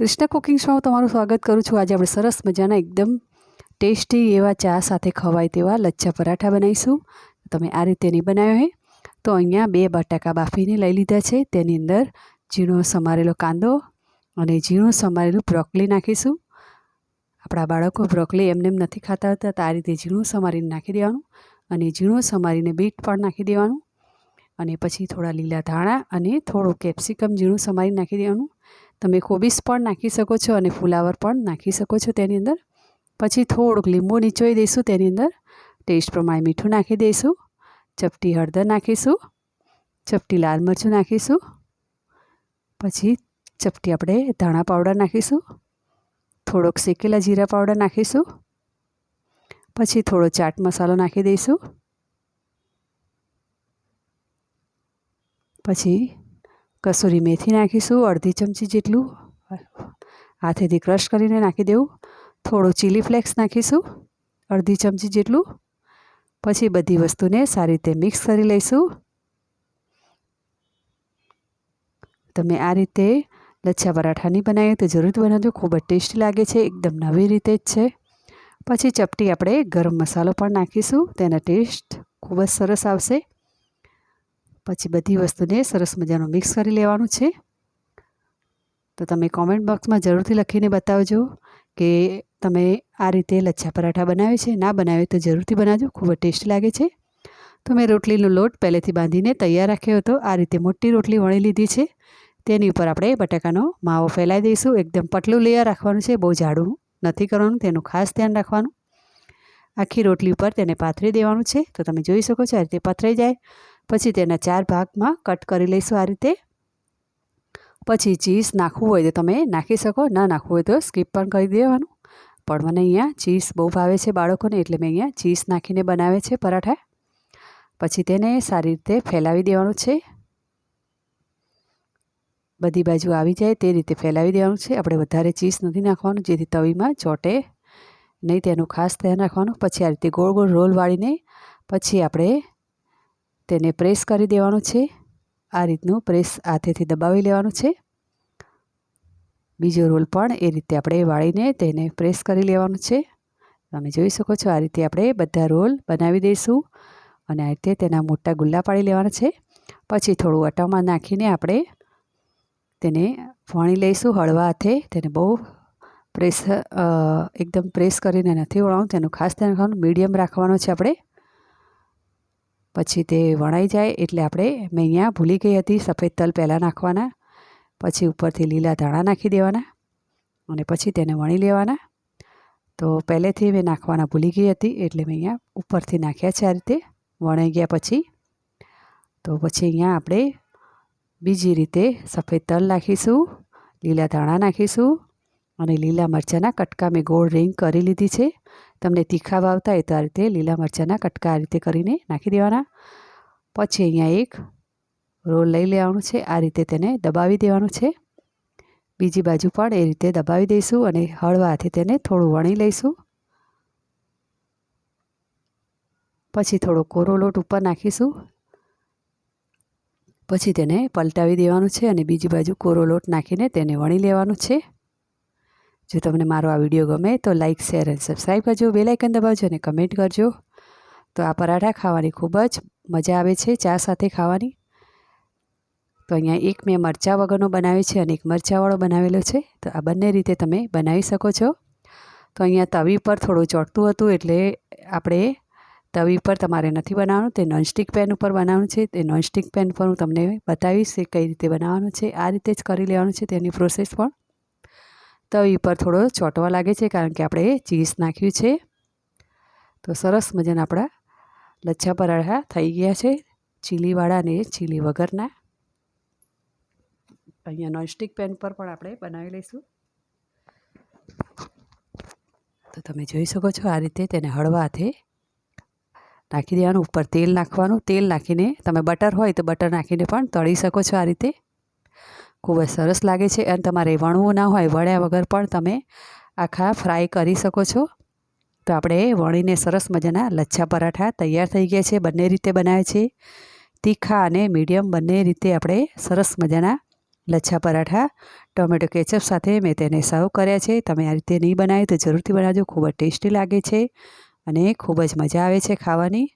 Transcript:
Krishna cooking શોમાં તમારું સ્વાગત કરું છું. આજે આપણે સરસ મજાના એકદમ ટેસ્ટી એવા ચા સાથે ખવાય તેવા લચ્છા પરાઠા બનાવીશું. તમે આ રીતે નહીં બનાવ્યો હે તો અહીંયા બે બટાકા બાફીને લઈ લીધા છે. તેની અંદર ઝીણો સમારેલો કાંદો અને ઝીણું સમારેલું બ્રોકલી નાખીશું. આપણા બાળકો બ્રોકલી એમને એમ નથી ખાતા હોતા, તો આ રીતે ઝીણું સમારીને નાખી દેવાનું અને ઝીણું સમારીને બીટ પણ નાખી દેવાનું અને પછી થોડા લીલા ધાણા અને થોડું કેપ્સિકમ ઝીણું સમારી નાખી દેવાનું. તમે કોબીસ પણ નાખી શકો છો અને ફુલાવર પણ નાખી શકો છો તેની અંદર. પછી થોડુંક લીંબુ નીચોઈ દઈશું તેની અંદર. ટેસ્ટ પ્રમાણે મીઠું નાખી દઈશું. ચપટી હળદર નાખીશું. ચપટી લાલ મરચું નાખીશું. પછી ચપટી આપણે ધાણા પાવડર નાખીશું. થોડોક શેકેલા જીરા પાવડર નાખીશું. પછી થોડો ચાટ મસાલો નાખી દઈશું. પછી કસૂરી મેથી નાખીશું, અડધી ચમચી જેટલું, હાથેથી ક્રશ કરીને નાખી દેવું. થોડું ચીલી ફ્લેક્સ નાખીશું, અડધી ચમચી જેટલું. પછી બધી વસ્તુને સારી રીતે મિક્સ કરી લઈશું. તમે આ રીતે લચ્છા પરાઠાની બનાવીએ તો જરૂરથી બનાવજો, ખૂબ જ ટેસ્ટી લાગે છે, એકદમ નવી રીતે જ છે. પછી ચપટી આપણે ગરમ મસાલો પણ નાખીશું, તેના ટેસ્ટ ખૂબ જ સરસ આવશે. પછી બધી વસ્તુને સરસ મજાનું મિક્સ કરી લેવાનું છે. તો તમે કોમેન્ટ બોક્સમાં જરૂરથી લખીને બતાવજો કે તમે આ રીતે લચ્છા પરાઠા બનાવે છે. ના બનાવે તો જરૂરથી બનાવજો. ખૂબ જ ટેસ્ટી લાગે છે. તો મેં રોટલીનો લોટ પહેલેથી બાંધીને તૈયાર રાખ્યો હતો. આ રીતે મોટી રોટલી વણી લીધી છે. તેની ઉપર આપણે બટાકાનો માવો ફેલાવી દઈશું. એકદમ પતલું લેયર રાખવાનું છે. બહુ જાડું નથી કરવાનું. તેનું ખાસ ધ્યાન રાખવાનું. આખી રોટલી ઉપર તેને પાથરી દેવાનું છે. તો તમે જોઈ શકો છો આ રીતે પથરાઈ જાય. પછી તેના ચાર ભાગમાં કટ કરી લઈશું આ રીતે. પછી ચીઝ નાખવું હોય તો તમે નાખી શકો, ના નાખવું હોય તો સ્કીપ પણ કરી દેવાનું. પણ મને અહીંયા ચીઝ બહુ ભાવે છે બાળકોને, એટલે મેં અહીંયા ચીઝ નાખીને બનાવે છે પરાઠા. પછી તેને સારી રીતે ફેલાવી દેવાનું છે. બધી બાજુ આવી જાય તે રીતે ફેલાવી દેવાનું છે. આપણે વધારે ચીઝ નથી નાખવાનું, જેથી તવીમાં ચોટે. નહીં તેનું ખાસ ધ્યાન રાખવાનું. પછી આ રીતે ગોળ ગોળ રોલ વાળીને પછી આપણે તેને પ્રેસ કરી દેવાનું છે. આ રીતનું પ્રેસ હાથેથી દબાવી લેવાનું છે. બીજો રોલ પણ એ રીતે આપણે વાળીને તેને પ્રેસ કરી લેવાનું છે. તમે જોઈ શકો છો આ રીતે આપણે બધા રોલ બનાવી દઈશું અને આ રીતે તેના મોટા ગુલ્લા પાડી લેવાના છે. પછી થોડું અટામાં નાખીને આપણે તેને વણી લઈશું હળવા હાથે. તેને બહુ પ્રેસ એકદમ પ્રેસ કરીને નથી વળવાનું તેનું ખાસ ધ્યાન રાખવાનું. મીડિયમ રાખવાનું છે આપણે. પછી તે વણાઈ જાય એટલે આપણે મેં અહીંયા ભૂલી ગઈ હતી, સફેદ તલ પહેલાં નાખવાના, પછી ઉપરથી લીલા ધાણા નાખી દેવાના અને પછી તેને વણી લેવાના. તો પહેલેથી મેં નાખવાના ભૂલી ગઈ હતી એટલે મેં અહીંયા ઉપરથી નાખ્યા છે આ રીતે, વણાઈ ગયા પછી. તો પછી અહીંયા આપણે બીજી રીતે સફેદ તલ નાખીશું, લીલા ધાણા નાખીશું અને લીલા મરચાંના કટકા મેં ગોળ રિંગ કરી લીધી છે. તમને તીખા ભાવતા હોય તો આ રીતે લીલા મરચાંના કટકા આ રીતે કરીને નાખી દેવાના. પછી અહીંયા એક રોલ લઈ લેવાનું છે, આ રીતે તેને દબાવી દેવાનું છે. બીજી બાજુ પણ એ રીતે દબાવી દઈશું અને હળવા હાથે તેને થોડું વણી લઈશું. પછી થોડો કોરો લોટ ઉપર નાખીશું. પછી તેને પલટાવી દેવાનું છે અને બીજી બાજુ કોરો લોટ નાખીને તેને વણી લેવાનું છે. જો તમને મારો આ વીડિયો ગમે તો લાઇક શેર અને સબસ્ક્રાઈબ કરજો. બેલાઇકન દબાવજો અને કમેન્ટ કરજો. તો આ પરાઠા ખાવાની ખૂબ જ મજા આવે છે ચા સાથે ખાવાની. તો અહીંયા એક મેં મરચાં વગરનો બનાવ્યો છે અને એક મરચાંવાળો બનાવેલો છે. તો આ બંને રીતે તમે બનાવી શકો છો. તો અહીંયા તવી પર થોડું ચોટતું હતું એટલે આપણે તવી પર તમારે નથી બનાવવાનું. તે નોનસ્ટિક પેન ઉપર બનાવવાનું છે. તે નોનસ્ટિક પેન પર હું તમને બતાવીશ કઈ રીતે બનાવવાનું છે. આ રીતે જ કરી લેવાનું છે તેની પ્રોસેસ પણ. તવી પર થોડો ચોંટવા લાગે છે કારણ કે આપણે ચીઝ નાખ્યું છે. તો સરસ મજાના આપણા લચ્છા પરાઠા થઈ ગયા છે ચીલીવાળા અને ચીલી વગરના. અહીંયા નોનસ્ટિક પેન પર પણ આપણે બનાવી લઈશું. તો તમે જોઈ શકો છો આ રીતે તેને હળવા હાથે નાખી દેવાનું. ઉપર તેલ નાખવાનું. તેલ નાખીને તમે બટર હોય તો બટર નાખીને પણ તળી શકો છો આ રીતે. ખૂબ જ સરસ લાગે છે અને તમારે વણવું ના હોય, વણ્યા વગર પણ તમે આખા ફ્રાય કરી શકો છો. તો આપણે વણીને સરસ મજાના લચ્છા પરાઠા તૈયાર થઈ ગયા છે, બંને રીતે બનાવે છે. તીખા અને મીડિયમ બંને રીતે આપણે સરસ મજાના લચ્છા પરાઠા, ટોમેટો કેચઅપ સાથે મેં તેને સર્વ કર્યા છે. તમે આ રીતે નહીં બનાવે તો જરૂરથી બનાવજો, ખૂબ જ ટેસ્ટી લાગે છે અને ખૂબ જ મજા આવે છે ખાવાની.